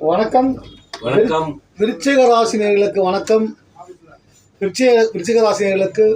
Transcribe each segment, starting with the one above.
வணக்கம். வணக்கம். விருச்சிக ராசினியர்களுக்கு வணக்கம். விருச்சிக விருச்சிக ராசினியர்களுக்கு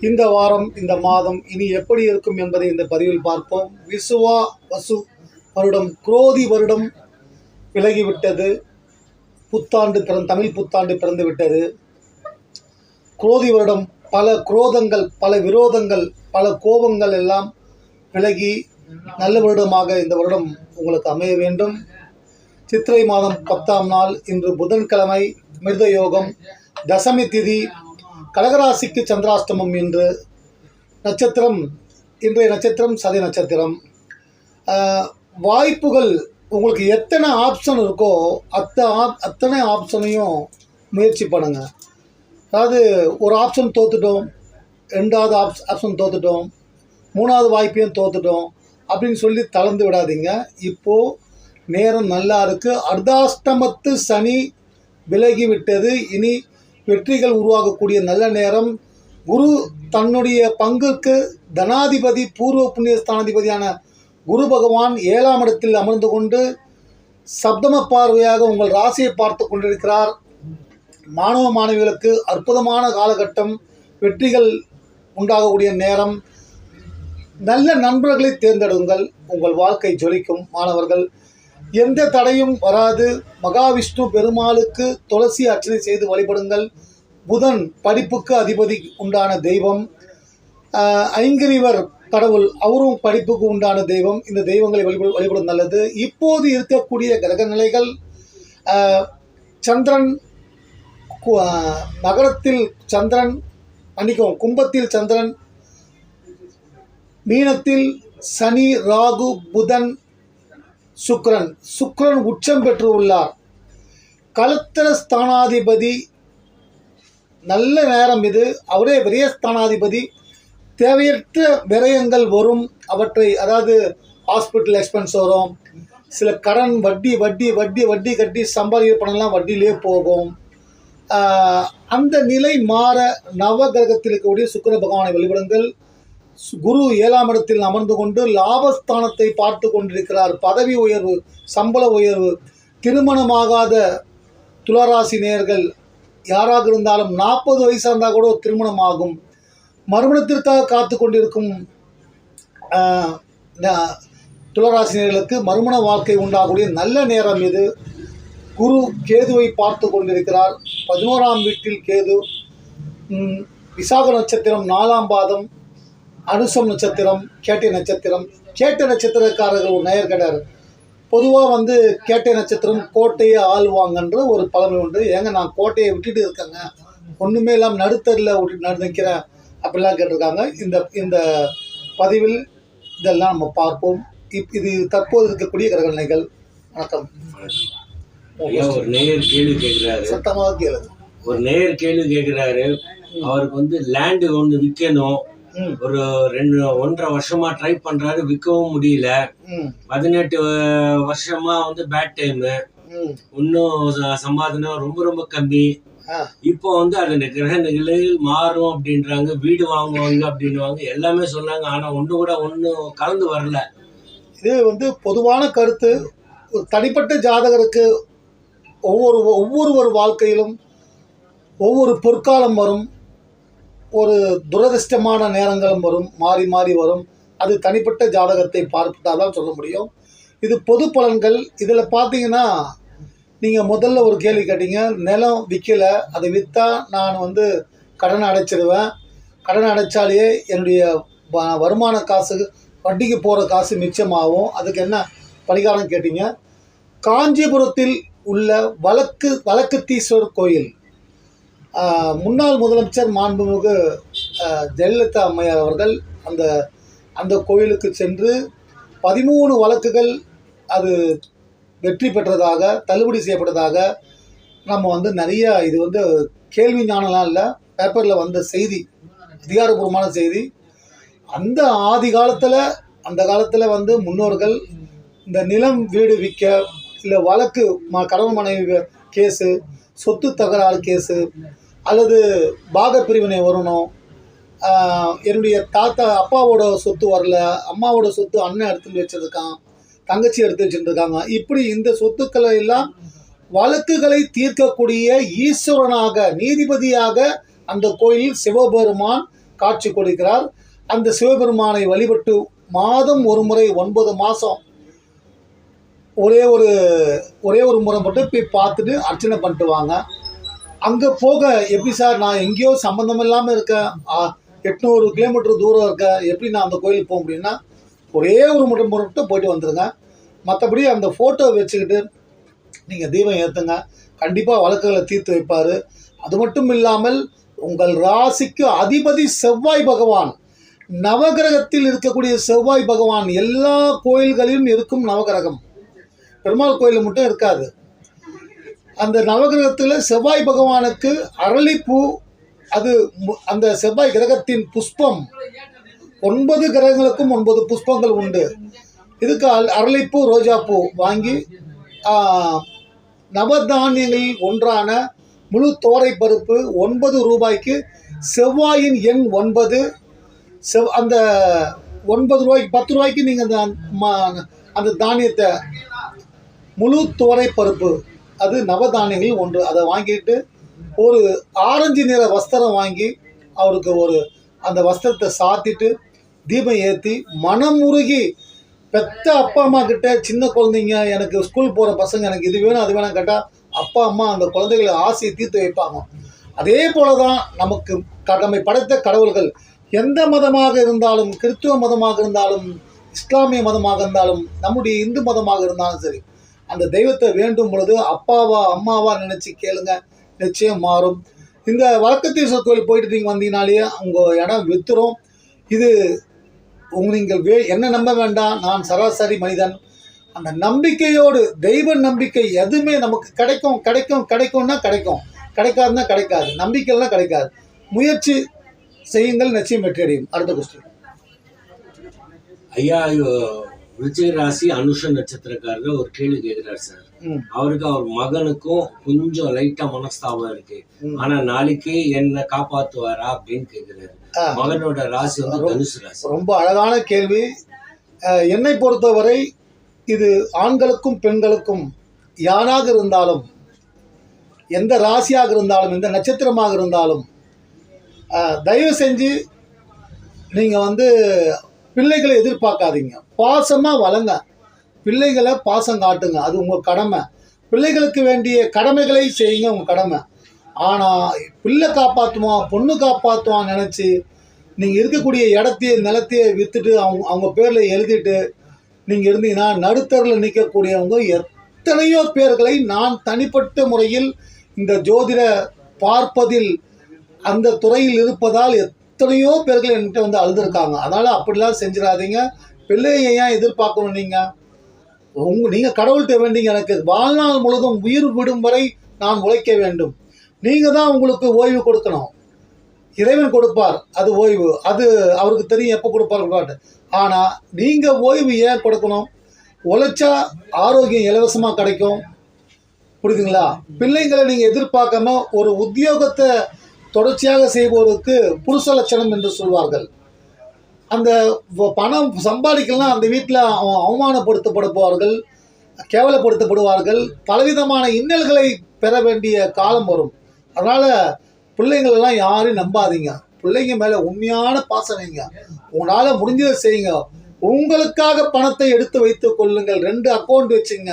இந்த வாரம் இந்த மாதம் இனி எப்படி இருக்கும் என்பதை இந்த பதிவில் பார்ப்போம். விசுவா வசு வருடம் குரோதி வருடம் விலகிவிட்டது. புத்தாண்டு பிறந்த தமிழ் புத்தாண்டு பிறந்து விட்டது. குரோதி வருடம் பல குரோதங்கள் பல விரோதங்கள் பல கோபங்கள் எல்லாம் விலகி நல்ல வருடமாக இந்த வருடம் உங்களுக்கு அமைய வேண்டும். சித்திரை மாதம் பத்தாம் நாள் இன்று புதன்கிழமை மிருத யோகம் தசமி திதி கடகராசிக்கு சந்திராஷ்டமம் இன்று நட்சத்திரம் இன்றைய நட்சத்திரம் சதி நட்சத்திரம். வாய்ப்புகள் உங்களுக்கு எத்தனை ஆப்ஷன் இருக்கோ அத்த ஆப் அத்தனை ஆப்ஷனையும் முயற்சி பண்ணுங்கள் அதாவது ஒரு ஆப்ஷன் தோத்துட்டோம் ரெண்டாவது ஆப் ஆப்ஷன் தோத்துட்டோம் மூணாவது வாய்ப்பையும் தோத்துட்டோம் அப்படின்னு சொல்லி தளர்ந்து விடாதீங்க. இப்போது நேரம் நல்லா இருக்கு அர்த்தாஷ்டமத்து சனி விலகிவிட்டது. இனி வெற்றிகள் உருவாகக்கூடிய நல்ல நேரம். குரு தன்னுடைய பங்குக்கு தனாதிபதி பூர்வ புண்ணிய ஸ்தானாதிபதியான குரு பகவான் ஏழாம் இடத்தில் அமர்ந்து கொண்டு சப்தம பார்வையாக உங்கள் ராசியை பார்த்து கொண்டிருக்கிறார். மாணவ மாணவிகளுக்கு அற்புதமான காலகட்டம். வெற்றிகள் உண்டாகக்கூடிய நேரம். நல்ல நண்பர்களை தேர்ந்தெடுங்கள். உங்கள் வாழ்க்கை ஜொலிக்கும் மாணவர்கள். எந்த தடையும் வராது. மகாவிஷ்ணு பெருமாளுக்கு துளசி அர்ச்சனை செய்து வழிபடுங்கள். புதன் படிப்புக்கு அதிபதி உண்டான தெய்வம். ஐங்கிரிவர் கடவுள் அவரும் படிப்புக்கு உண்டான தெய்வம். இந்த தெய்வங்களை வழிபடு வழிபடும் நல்லது. இப்போது இருக்கக்கூடிய கிரக நிலைகள் சந்திரன் கு- மகரத்தில் சந்திரன் மன்னிக்கவும் கும்பத்தில் சந்திரன் மீனத்தில் சனி ராகு புதன் சுக்ரன். சுக்ரன் உச்சம் பெற்று உள்ளார். கலத்திர ஸ்தானாதிபதி. நல்ல நேரம் இது. அவரே விரயஸ்தானாதிபதி தேவையற்ற விரயங்கள் வரும். அவற்றை அதாவது ஹாஸ்பிட்டல் எக்ஸ்பென்ஸ் வரும். சில கடன் வட்டி வட்டி வட்டி வட்டி கட்டி சம்பாதிக்கிற பணம்லாம் வட்டியிலே போகும். அந்த நிலை மாற நவ கிரகத்தில் இருக்கக்கூடிய சுக்கிர பகவானை வழிபடுங்கள். குரு ஏழாம் இடத்தில் அமர்ந்து கொண்டு லாபஸ்தானத்தை பார்த்து கொண்டிருக்கிறார். பதவி உயர்வு சம்பள உயர்வு திருமணமாகாத துளராசி நேர்கள் யாராக இருந்தாலும் நாற்பது வயசாக இருந்தால் கூட திருமணம் ஆகும் மறுமணத்திற்காக காத்து கொண்டிருக்கும் ஆஹ், மறுமண வாழ்க்கை உண்டாகக்கூடிய நல்ல நேரம் இது. குரு கேதுவை பார்த்து கொண்டிருக்கிறார். பதினோராம் வீட்டில் கேது விசாக நட்சத்திரம் நாலாம் பாதம். அனுசம் நட்சத்திரம் கேட்டை நட்சத்திரம் கேட்டை நட்சத்திரக்காரர்கள் ஒரு நேயர்கடர் பொதுவாக வந்து கேட்டை நட்சத்திரம் கோட்டையை ஆள்வாங்கன்ற ஒரு பழமை உண்டு. ஏங்க நான் கோட்டையை விட்டுட்டு இருக்கேங்க. ஒன்றுமே இல்லாமல் நடுத்தரில் விட்டு நடு நிற்கிறேன் அப்படிலாம் கேட்டிருக்காங்க. இந்த இந்த பதிவில் இதெல்லாம் நம்ம பார்ப்போம். இப் இது தற்போது இருக்கக்கூடிய கிரகநிலைகள் வணக்கம். ஐயா ஒரு நேயர் கேள்வி கேட்கிறாரு. சத்தமாக கேளுங்க. ஒரு நேயர் கேள்வி கேட்கிறாரு. அவருக்கு வந்து லேண்டு ஒன்று விற்கணும் ஒரு ரெண்டு ஒன்றரை வருஷமா ட்ரை பண்றாரு விற்கவும் முடியல. பதினெட்டு வருஷமா வந்து பேட் டைமு இன்னும் சம்பாதனம் ரொம்ப ரொம்ப கம்மி. இப்போ வந்து அது கிரக நிலையில் மாறும் அப்படின்றாங்க. வீடு வாங்குவாங்க அப்படின்னுவாங்க. எல்லாமே சொன்னாங்க. ஆனா ஒண்ணு கூட ஒன்றும் கலந்து வரல. இது வந்து பொதுவான கருத்து. ஒரு தனிப்பட்ட ஜாதகருக்கு ஒவ்வொரு ஒவ்வொருவர் வாழ்க்கையிலும் ஒவ்வொரு பொற்காலம் வரும். ஒரு துரதிர்ஷ்டமான நேரங்களும் வரும் மாறி மாறி வரும். அது தனிப்பட்ட ஜாதகத்தை பார்த்தால் தான் சொல்ல முடியும். இது பொது பலன்கள். இதில் பார்த்தீங்கன்னா நீங்கள் முதல்ல ஒரு கேள்வி கேட்டீங்க நிலம் விற்கலை அதை விற்றா நான் வந்து கடனை அடைச்சிடுவேன் கடன் அடைச்சாலேயே என்னுடைய வ- வருமான காசு வட்டிக்கு போகிற காசு மிச்சமாகும். அதுக்கு என்ன பரிகாரம் கேட்டீங்க? காஞ்சிபுரத்தில் உள்ள வழக்கு வழக்கு தீஸ்வரர் கோயில். முன்னாள் முதலமைச்சர் மாண்புமிகு ஜெயலலிதா அம்மையார் அவர்கள் அந்த அந்த கோயிலுக்கு சென்று பதிமூணு வழக்குகள் அது வெற்றி பெற்றதாக தள்ளுபடி செய்யப்பட்டதாக நம்ம வந்து நிறைய இது வந்து கேள்வி ஞானம்லாம் இல்லை. பேப்பரில் வந்த செய்தி அதிகாரப்பூர்வமான செய்தி. அந்த ஆதி காலத்தில் அந்த காலத்தில் வந்து முன்னோர்கள் இந்த நிலம் வீடு விற்க இல்லை வழக்கு ம கணவன் மனைவி கேஸு சொத்து தகராறு கேஸு அல்லது பாகப்பிரிவினை வரணும். என்னுடைய தாத்தா அப்பாவோட சொத்து வரல அம்மாவோட சொத்து அண்ணன் எடுத்துட்டு வச்சிருக்கான் தங்கச்சி எடுத்து வச்சுருக்காங்க. இப்படி இந்த சொத்துக்களை எல்லாம் வழக்குகளை தீர்க்கக்கூடிய ஈஸ்வரனாக நீதிபதியாக அந்த கோயிலில் சிவபெருமான் காட்சி கொடுக்கிறார். அந்த சிவபெருமானை வழிபட்டு மாதம் ஒரு முறை ஒன்பது மாதம் ஒரே ஒரு ஒரே ஒரு முறை மட்டும் போய் பார்த்துட்டு அர்ச்சனை பண்ணிட்டு வாங்க. அங்கே போக எப்படி சார் நான் எங்கேயோ சம்மந்தம் இல்லாமல் இருக்கேன். எட்நூறு கிலோமீட்டர் தூரம் இருக்கேன். எப்படி நான் அந்த கோயிலுக்கு போக முடியும்னா ஒரே ஒரு முறை மட்டும் போயிட்டு வந்துடுங்க மற்றபடி அந்த ஃபோட்டோ வச்சுக்கிட்டு நீங்கள் தீபம் ஏற்றுங்க கண்டிப்பாக வழக்குகளை தீர்த்து வைப்பார். அது மட்டும் இல்லாமல் உங்கள் ராசிக்கு அதிபதி செவ்வாய் பகவான் நவகிரகத்தில் இருக்கக்கூடிய செவ்வாய் பகவான் எல்லா கோயில்களிலும் இருக்கும் நவகிரகம். பெருமாள் கோயிலில் மட்டும் இருக்காது. அந்த நவகிரகத்தில் செவ்வாய் பகவானுக்கு அரளிப்பூ அது மு- அந்த செவ்வாய் கிரகத்தின் புஷ்பம் ஒன்பது கிரகங்களுக்கும் ஒன்பது புஷ்பங்கள் உண்டு. இதுக்கு அல்- அரளிப்பூ ரோஜாப்பூ வாங்கி நவதானியங்களில் ஒன்றான முழு தோரை பருப்பு ஒன்பது ரூபாய்க்கு செவ்வாயின் எண் ஒன்பது செவ் அந்த ஒன்பது ரூபாய்க்கு பத்து ரூபாய்க்கு நீங்கள் அந்த அந்த தானியத்தை முழு துவரை பருப்பு. அது நவதானியங்கள் ஒன்று. அதை வாங்கிட்டு ஒரு ஆரஞ்சு நிற வஸ்திரம் வாங்கி அவருக்கு ஒரு அந்த வஸ்திரத்தை சாத்திட்டு தீபம் ஏற்றி மனமுருகி பெத்த அப்பா அம்மா கிட்ட சின்ன குழந்தைங்க எனக்கு ஸ்கூல் போகிற பசங்க எனக்கு இது வேணும் அது வேணும் கேட்டால் அப்பா அம்மா அந்த குழந்தைகளை ஆசையை தீர்த்து வைப்பாங்க. அதே போல தான் நமக்கு கடமை நம்மை படைத்த கடவுள்கள் எந்த மதமாக இருந்தாலும் கிறித்துவ மதமாக இருந்தாலும் இஸ்லாமிய மதமாக இருந்தாலும் நம்முடைய இந்து மதமாக இருந்தாலும் சரி அந்த தெய்வத்தை வேண்டும் பொழுது அப்பாவா அம்மாவா நினச்சி கேளுங்க. நிச்சயம் மாறும். இந்த வழக்கத்தீஸ்வரர் கோயில் போயிட்டு நீங்கள் வந்தீங்கனாலேயே உங்கள் இடம் வித்துரும். இது உங்க நீங்கள் வே என்ன நம்ப வேண்டாம். நான் சராசரி மனிதன். அந்த நம்பிக்கையோடு தெய்வ நம்பிக்கை எதுவுமே நமக்கு கிடைக்கும் கிடைக்கும் கிடைக்கும்னா கிடைக்கும். கிடைக்காதுன்னா கிடைக்காது. நம்பிக்கைலாம் கிடைக்காது. முயற்சி செய்யுங்கள். நிச்சயம் வெற்றி அடையும். அடுத்த கொஸ்டின் ஐயா விருச்சிக ராசி அனுஷ நட்சத்திரக்காரர் ஒரு கேள்வி கேட்கிறார் சார். அவருக்கு அவர் மகனுக்கும் கொஞ்சம் லைட்டா மனஸ்தாபம் இருக்கு. ஆனா நாளைக்கு என்ன காப்பாத்துவாரா அப்படின்னு கேக்குறாரு ஆ. மகனோட ராசி வந்து தனுசு ராசி. ரொம்ப அழகான கேள்வி. என்னை பொறுத்தவரை இது ஆண்களுக்கும் பெண்களுக்கும் யாராக இருந்தாலும் எந்த ராசியாக இருந்தாலும் எந்த நட்சத்திரமாக இருந்தாலும் தயவு செஞ்சு நீங்கள் வந்து பிள்ளைகளை எதிர்பார்க்காதீங்க. பாசமாக வளங்க. பிள்ளைகளை பாசம் காட்டுங்க. அது உங்கள் கடமை. பிள்ளைகளுக்கு வேண்டிய கடமைகளை செய்யுங்க உங்கள் கடமை. ஆனால் பிள்ளை காப்பாற்றுவான் பொண்ணு காப்பாற்றுவான் நினச்சி நீங்கள் இருக்கக்கூடிய இடத்தையே நிலத்தையே விற்றுட்டு அவங்க அவங்க பேரில் எழுதிட்டு நீங்கள் இருந்தீங்கன்னா நடுத்தரில் நிற்கக்கூடியவங்க எத்தனையோ பேர்களை நான் தனிப்பட்ட முறையில் இந்த ஜோதிட பார்ப்பதில் அந்த துறையில் இருப்பதால் எத்தனையோ பேர்கள் என்கிட்ட வந்து அழுதுருக்காங்க. அதனால் அப்படிலாம் செஞ்சிடாதீங்க. பிள்ளையை ஏன் எதிர்பார்க்கணும் நீங்கள் உங்க நீங்கள் கடவுள்கிட்ட வேண்டிங்க எனக்கு. வாழ்நாள் முழுதும் உயிர் விடும் வரை நான் உழைக்க வேண்டும். நீங்கள் தான் உங்களுக்கு ஓய்வு கொடுக்கணும். இறைவன் கொடுப்பார். அது ஓய்வு. அது அவருக்கு தெரியும் எப்போ கொடுப்பார் ஆனால் நீங்கள் ஓய்வு ஏன் கொடுக்கணும்? உழைச்சா ஆரோக்கியம் இலவசமாக கிடைக்கும். புரியுதுங்களா? பிள்ளைங்களை நீங்கள் எதிர்பார்க்காம ஒரு உத்தியோகத்தை தொடர்ச்சியாக செய்பவருக்கு புருஷ லட்சணம் என்று சொல்வார்கள். அந்த பணம் சம்பாதிக்கலாம் அந்த வீட்டில் அவமானப்படுத்தப்படுவார்கள் கேவலப்படுத்தப்படுவார்கள் பலவிதமான இன்னல்களை பெற வேண்டிய காலம் வரும். அதனால் பிள்ளைங்களெல்லாம் யாரையும் நம்பாதீங்க. பிள்ளைங்க மேலே உண்மையான பாசம் வைங்க. உங்களால் முடிஞ்சதை செய்யுங்க. உங்களுக்காக பணத்தை எடுத்து வைத்து கொள்ளுங்கள். ரெண்டு அக்கௌண்ட் வச்சுங்க.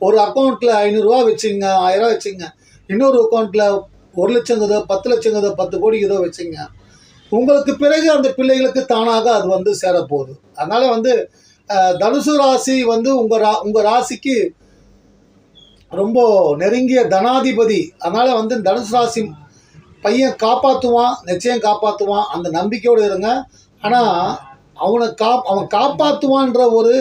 ஒரு அக்கௌண்ட்டில் ஐநூறுரூவா வச்சுங்க ஆயிரம் வச்சுங்க. இன்னொரு அக்கௌண்ட்டில் ஒரு லட்சம் லட்சங்கிறதோ பத்து லட்சம் லட்சங்கிறதோ பத்து கோடி ஏதோ வச்சுங்க. உங்களுக்கு பிறகு அந்த பிள்ளைகளுக்கு தானாக அது வந்து சேரப்போகுது. அதனால் வந்து தனுசு ராசி வந்து உங்கள் ரா உங்கள் ராசிக்கு ரொம்ப நெருங்கிய தனாதிபதி. அதனால் வந்து தனுசு ராசி பையன் காப்பாற்றுவான் நிச்சயம் காப்பாற்றுவான் அந்த நம்பிக்கையோடு இருங்க. ஆனால் அவனை காப் அவன் காப்பாற்றுவான்ற ஒரு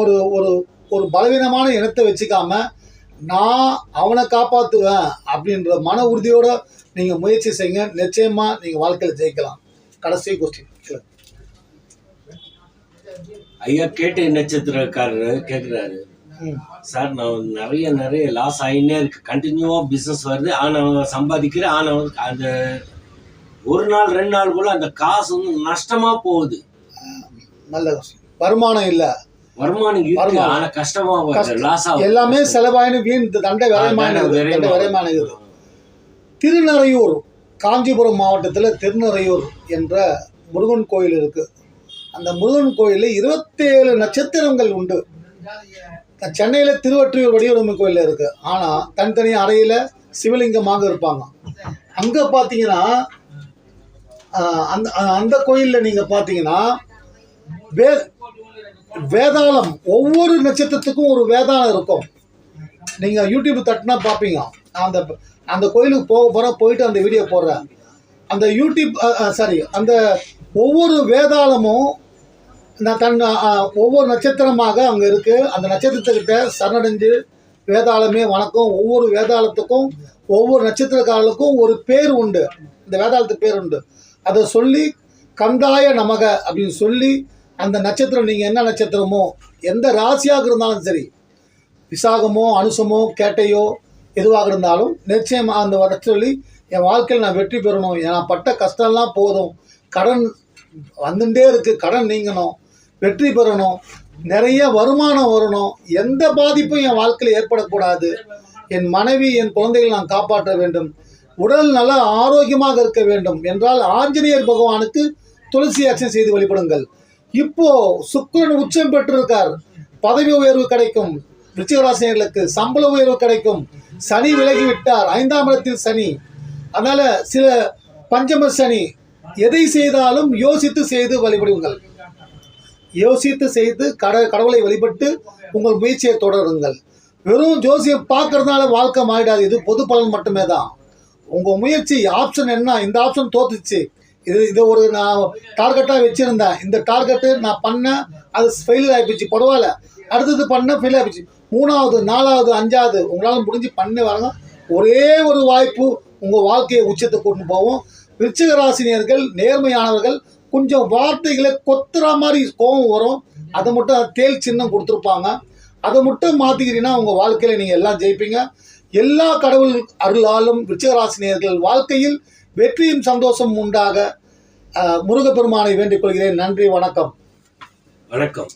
ஒரு ஒரு ஒரு பலவீனமான இனத்தை வச்சுக்காம நான் அவனை காப்பாற்றுவேன் அப்படின்ற மன உறுதியோடு நீங்கள் முயற்சி செய்யுங்க. நிச்சயமாக நீங்கள் வாழ்க்கையில் ஜெயிக்கலாம். கடைசி கொஸ்டின் ஐயா கேட்ட நட்சத்திரக்காரர் கேக்குறாரு. ம். சார் நான் நிறைய நிறைய லாஸ் ஆகினே இருக்கு. கண்டினியூவா பிசினஸ் வருது. ஆனா சம்பாதிக்கிறேன் ஆனா வந்து அந்த ஒரு நாள் ரெண்டு நாள் கூட அந்த காசு வந்து நஷ்டமா போகுது. நல்ல வருமானம் இல்லை. வருமானம். ஆனா கஷ்டமா எல்லாமே செலவாயின வீண் தண்டை விரயமானது தண்டை விரயமானது திருநறையூர் காஞ்சிபுரம் மாவட்டத்தில் திருநறையூர் என்ற முருகன் கோயில் இருக்கு. அந்த முருகன் கோயிலில் இருபத்தேழு நட்சத்திரங்கள் உண்டு. சென்னையில் திருவற்றியூர் வடிவமைப்பு கோயில் இருக்கு. ஆனால் தனித்தனி அறையில் சிவலிங்கமாக இருப்பாங்க. அங்கே பார்த்தீங்கன்னா அந்த அந்த கோயிலில் நீங்கள் பார்த்தீங்கன்னா வே வேதாளம் ஒவ்வொரு நட்சத்திரத்துக்கும் ஒரு வேதாளம் இருக்கும். நீங்கள் யூடியூப் தட்டினா பார்ப்பீங்க அந்த அந்த கோயிலுக்கு போக போகிற போயிட்டு அந்த வீடியோ போடுறேன் அந்த யூடியூப் சாரி அந்த ஒவ்வொரு வேதாளமும் நான் தன் ஒவ்வொரு நட்சத்திரமாக அங்கே இருக்குது அந்த நட்சத்திரத்துக்கிட்ட சரணடைஞ்சு வேதாளமே வணக்கம். ஒவ்வொரு வேதாளத்துக்கும் ஒவ்வொரு நட்சத்திரக்காரர்களுக்கும் ஒரு பேர் உண்டு. இந்த வேதாளத்துக்கு பேர் உண்டு. அதை சொல்லி கந்தாய நமக அப்படின்னு சொல்லி அந்த நட்சத்திரம் நீங்கள் என்ன நட்சத்திரமோ எந்த ராசியாக இருந்தாலும் சரி விசாகமோ அனுசமோ கேட்டையோ எதுவாக இருந்தாலும் நிச்சயமாக அந்த வர சொல்லி என் வாழ்க்கையில் நான் வெற்றி பெறணும். நான் பட்ட கஷ்டம்லாம் போதும். கடன் வந்துட்டே இருக்குது கடன் நீங்கணும். வெற்றி பெறணும். நிறைய வருமானம் வரணும். எந்த பாதிப்பும் என் வாழ்க்கையில் ஏற்படக்கூடாது. என் மனைவி என் குழந்தைகளை நான் காப்பாற்ற வேண்டும். உடல் நல்லா ஆரோக்கியமாக இருக்க வேண்டும். என்றால் ஆஞ்சநேயர் பகவானுக்கு துளசி அர்ச்சனை செய்து வழிபடுங்கள். இப்போ சுக்கிரன் உச்சம் பெற்றிருக்கார். பதவி உயர்வு கிடைக்கும். ரிச்சிகராசினர்களுக்கு சம்பள உயர்வு கிடைக்கும். சனி விலகி விட்டார். ஐந்தாம் இடத்தில் சனி. அதனால சில பஞ்சம சனி. எதை செய்தாலும் யோசித்து செய்து வழிபடுங்கள். யோசித்து செய்து கட கடவுளை வழிபட்டு உங்கள் முயற்சியை தொடருங்கள். வெறும் ஜோசியம் பார்க்கறதுனால வாழ்க்கை மாறிடாது. இது பொது பலன் மட்டுமே தான் உங்கள் முயற்சி ஆப்ஷன் என்ன? இந்த ஆப்ஷன் தோத்துச்சு. இது இதை ஒரு நான் டார்கெட்டாக வச்சுருந்தேன். இந்த டார்கெட்டு நான் பண்ணேன் அது ஃபெயிலியர் ஆகிப்போச்சு பரவாயில்ல. அடுத்தது பண்ண ஃபெயில் ஆகிப்போச்சு மூணாவது நாலாவது அஞ்சாவது உங்களால் முடிஞ்சு பண்ணி வரணும் ஒரே ஒரு வாய்ப்பு உங்கள் வாழ்க்கையை உச்சத்தை கொண்டு போவோம். விருச்சிக ராசினியர்கள் நேர்மையானவர்கள் கொஞ்சம் வார்த்தைகளை கொத்துற மாதிரி கோபம் வரும். அதை மட்டும் தேல் சின்னம் கொடுத்துருப்பாங்க. அதை மட்டும் மாற்றிக்கிறீங்கன்னா உங்கள் வாழ்க்கையில் நீங்கள் எல்லாம் ஜெயிப்பீங்க. எல்லா கடவுள் அருளாலும் விருச்சிகராசினியர்கள் வாழ்க்கையில் வெற்றியும் சந்தோஷம் உண்டாக முருகப்பெருமானை வேண்டிக் கொள்கிறேன். நன்றி வணக்கம். வணக்கம்.